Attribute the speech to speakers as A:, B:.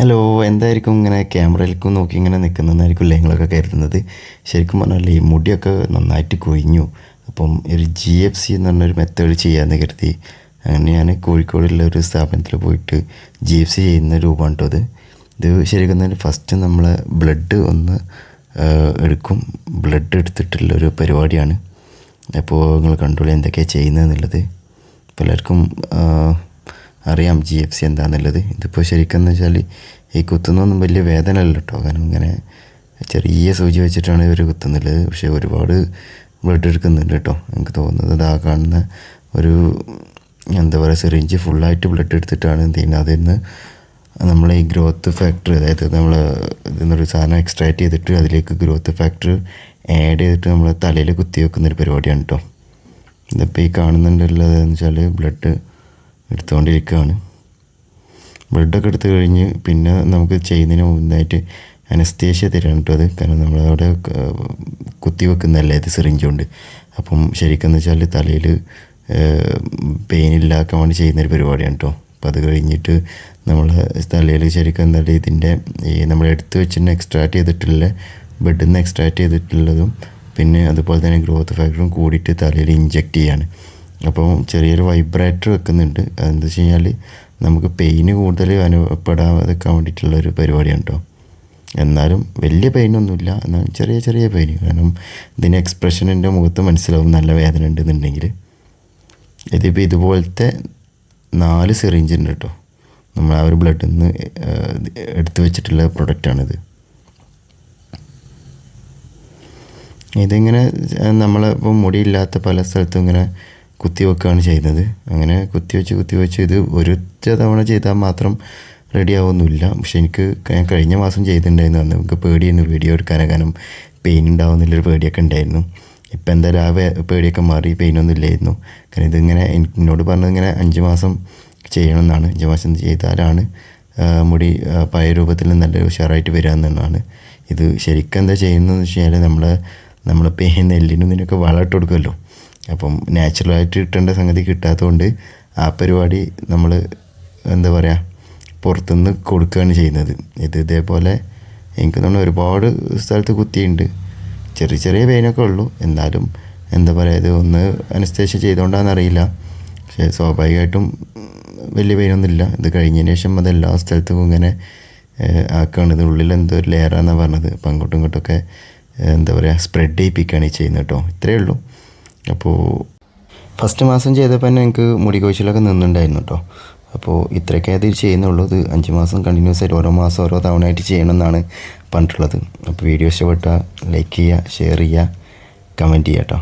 A: Hello എന്തായിരിക്കും ഇങ്ങനെ ക്യാമറയിലേക്കും നോക്കി ഇങ്ങനെ നിൽക്കുന്നതെന്നായിരിക്കും നിങ്ങളൊക്കെ കരുതുന്നത്? ശരിക്കും പറഞ്ഞാൽ ഈ മുടിയൊക്കെ നന്നായിട്ട് കൊഴിഞ്ഞു. അപ്പം ഒരു ജി എഫ് സി എന്ന് പറഞ്ഞൊരു മെത്തേഡ് ചെയ്യാമെന്ന് കരുതി. അങ്ങനെ ഞാൻ കോഴിക്കോടുള്ള ഒരു സ്ഥാപനത്തിൽ പോയിട്ട് ജി എഫ് സി ചെയ്യുന്ന രൂപമാണ് കേട്ടോ ഇത് ശരിക്കും തന്നെ ഫസ്റ്റ് നമ്മൾ ബ്ലഡ് ഒന്ന് എടുക്കും. ബ്ലഡ് എടുത്തിട്ടുള്ള ഒരു പരിപാടിയാണ്. അപ്പോൾ നിങ്ങൾ കണ്ടോളൂ എന്തൊക്കെയാണ് ചെയ്യുന്നത് എന്നുള്ളത്. പലർക്കും അറിയാം ജി എഫ് സി എന്താണെന്നുള്ളത് ഇതിപ്പോൾ ശരിക്കും എന്ന് വെച്ചാൽ ഈ കുത്തുന്നൊന്നും വലിയ വേദന അല്ല കേട്ടോ കാരണം ഇങ്ങനെ ചെറിയ സൂചി വെച്ചിട്ടാണ് ഇവർ കുത്തുന്നുള്ളത് പക്ഷേ ഒരുപാട് ബ്ലഡ് എടുക്കുന്നുണ്ട് കേട്ടോ എനിക്ക് തോന്നുന്നത് ഇതാ കാണുന്ന ഒരു എന്താ പറയുക സിറിഞ്ച് ഫുള്ളായിട്ട് ബ്ലഡ് എടുത്തിട്ടാണ് എന്ത് ചെയ്യുന്നത്. അതിൽ നിന്ന് നമ്മൾ ഈ ഗ്രോത്ത് ഫാക്ടർ അതായത് നമ്മൾ ഇതെന്നൊരു സാധനം എക്സ്ട്രാക്ട് ചെയ്തിട്ട് അതിലേക്ക് ഗ്രോത്ത് ഫാക്ടർ ആഡ് ചെയ്തിട്ട് നമ്മൾ തലയിൽ കുത്തി വെക്കുന്നൊരു പരിപാടിയാണ് കേട്ടോ ഇതിപ്പോൾ ഈ കാണുന്നുണ്ടല്ലോ എന്ന് വെച്ചാൽ ബ്ലഡ് എടുത്തുകൊണ്ടിരിക്കുകയാണ്. ബ്ലഡൊക്കെ എടുത്തു കഴിഞ്ഞ് പിന്നെ നമുക്ക് ചെയ്യുന്നതിന് മുന്നായിട്ട് അനസ്തേഷ്യ തരാണ് കേട്ടോ അത്. കാരണം നമ്മളവിടെ കുത്തി വെക്കുന്നതല്ലേ ഇത് സിറിഞ്ച് കൊണ്ട് അപ്പം ശരിക്കും വെച്ചാൽ തലയിൽ പെയിൻ ഇല്ലാക്കാൻ വേണ്ടി ചെയ്യുന്നൊരു പരിപാടിയാണ് കേട്ടോ. അപ്പം അത് കഴിഞ്ഞിട്ട് നമ്മൾ തലയിൽ ശരിക്കും എന്തായാലും ഇതിന്റെ ഈ നമ്മൾ എടുത്തു വെച്ചിട്ട് എക്സ്ട്രാക്ട് ചെയ്തിട്ടുള്ള ബെഡിൽ നിന്ന് എക്സ്ട്രാക്ട് ചെയ്തിട്ടുള്ളതും പിന്നെ അതുപോലെ തന്നെ ഗ്രോത്ത് ഫാക്ടറും കൂടിയിട്ട് തലയിൽ ഇഞ്ചെക്റ്റ് ചെയ്യാണ്. അപ്പോൾ ചെറിയൊരു വൈബ്രേറ്റർ വെക്കുന്നുണ്ട്. അതെന്താ വെച്ച് കഴിഞ്ഞാൽ നമുക്ക് പെയിന് കൂടുതൽ അനുഭവപ്പെടാതിരിക്കാൻ വേണ്ടിയിട്ടുള്ള ഒരു പരിപാടിയാണ് കേട്ടോ എന്നാലും വലിയ പെയിനൊന്നുമില്ല എന്നാൽ ചെറിയ ചെറിയ പെയിൻ കാരണം ഇതിന് എക്സ്പ്രഷൻ എന്റെ മുഖത്ത് മനസ്സിലാവും നല്ല വേദന ഉണ്ടെന്നുണ്ടെങ്കിൽ ഇതിപ്പോൾ ഇതുപോലത്തെ നാല് സിറിഞ്ച് ഉണ്ട് കേട്ടോ നമ്മൾ ആ ഒരു ബ്ലഡിൽ നിന്ന് എടുത്തു വെച്ചിട്ടുള്ള പ്രൊഡക്റ്റാണിത് ഇതിങ്ങനെ നമ്മളിപ്പോൾ മുടിയില്ലാത്ത പല സ്ഥലത്തും ഇങ്ങനെ കുത്തി വെക്കുകയാണ് ചെയ്യുന്നത്. അങ്ങനെ കുത്തി വെച്ച് കുത്തി വെച്ച് ഇത് ഒരൊറ്റ തവണ ചെയ്താൽ മാത്രം റെഡി ആവുന്നില്ല. പക്ഷെ എനിക്ക് ഞാൻ കഴിഞ്ഞ മാസം ചെയ്തിട്ടുണ്ടായിരുന്നു. അന്ന് നമുക്ക് പേടിയായിരുന്നു. വീഡിയോ എടുക്കാനേ കാരണം പെയിൻ ഉണ്ടാവുന്നില്ലൊരു പേടിയൊക്കെ ഉണ്ടായിരുന്നു. ഇപ്പം എന്തായാലും ആ പേടിയൊക്കെ മാറി. പെയിനൊന്നും ഇല്ലായിരുന്നു. കാരണം ഇതിങ്ങനെ എന്നോട് പറഞ്ഞത് ഇങ്ങനെ അഞ്ച് മാസം ചെയ്യണം എന്നാണ് അഞ്ച് മാസം ചെയ്താലാണ് മുടി പഴയ രൂപത്തിൽ നല്ല ഉഷാറായിട്ട് വരിക എന്നുള്ളതാണ് ഇത് ശരിക്കും എന്താ ചെയ്യുന്നതെന്ന് വെച്ച് കഴിഞ്ഞാൽ നമ്മൾ നമ്മളിപ്പോൾ ഈ നെല്ലിനും ഇതിനൊക്കെ വളമിട്ട് കൊടുക്കുമല്ലോ. അപ്പം നാച്ചുറലായിട്ട് കിട്ടേണ്ട സംഗതി കിട്ടാത്തതുകൊണ്ട് ആ പരിപാടി നമ്മൾ എന്താ പറയുക പുറത്തുനിന്ന് കൊടുക്കുകയാണ് ചെയ്യുന്നത്. ഇത് ഇതേപോലെ എനിക്ക് നമ്മൾ ഒരുപാട് സ്ഥലത്ത് കുത്തിയിട്ടുണ്ട്. ചെറിയ ചെറിയ പെയിനൊക്കെ ഉള്ളൂ. എന്നാലും എന്താ പറയുക ഇത് ഒന്ന് അനസ്തേഷ്യ ചെയ്തുകൊണ്ടാണെന്നറിയില്ല പക്ഷേ സ്വാഭാവികമായിട്ടും വലിയ പെയിനൊന്നുമില്ല ഇത് കഴിഞ്ഞതിന് ശേഷം അത് എല്ലാ സ്ഥലത്തും ഇങ്ങനെ ആക്കുകയാണ് ഇത് ഉള്ളിൽ എന്തോ ഒരു ലെയറാണെന്നാണ് പറഞ്ഞത്. അപ്പം അങ്ങോട്ടും ഇങ്ങോട്ടൊക്കെ എന്താ പറയുക സ്പ്രെഡ് ചെയ്യിപ്പിക്കുകയാണ് ഈ ചെയ്യുന്നത് കേട്ടോ. ഇത്രയേ ഉള്ളൂ. അപ്പോൾ ഫസ്റ്റ് മാസം ചെയ്തപ്പോൾ തന്നെ എനിക്ക് മുടി കൊഴിച്ചിലൊക്കെ നിന്നുണ്ടായിരുന്നു കേട്ടോ അപ്പോൾ ഇത്രയൊക്കെ അത് ചെയ്യുന്നുള്ളൂ. ഇത് അഞ്ച് മാസം കണ്ടിന്യൂസ് ആയിട്ട് ഓരോ മാസം ഓരോ തവണ ആയിട്ട് ചെയ്യണമെന്നാണ് പറഞ്ഞിട്ടുള്ളത്. അപ്പോൾ വീഡിയോ ഇഷ്ടപ്പെട്ടാൽ ലൈക്ക് ചെയ്യുക ഷെയർ ചെയ്യുക കമന്റ് ചെയ്യുക കേട്ടോ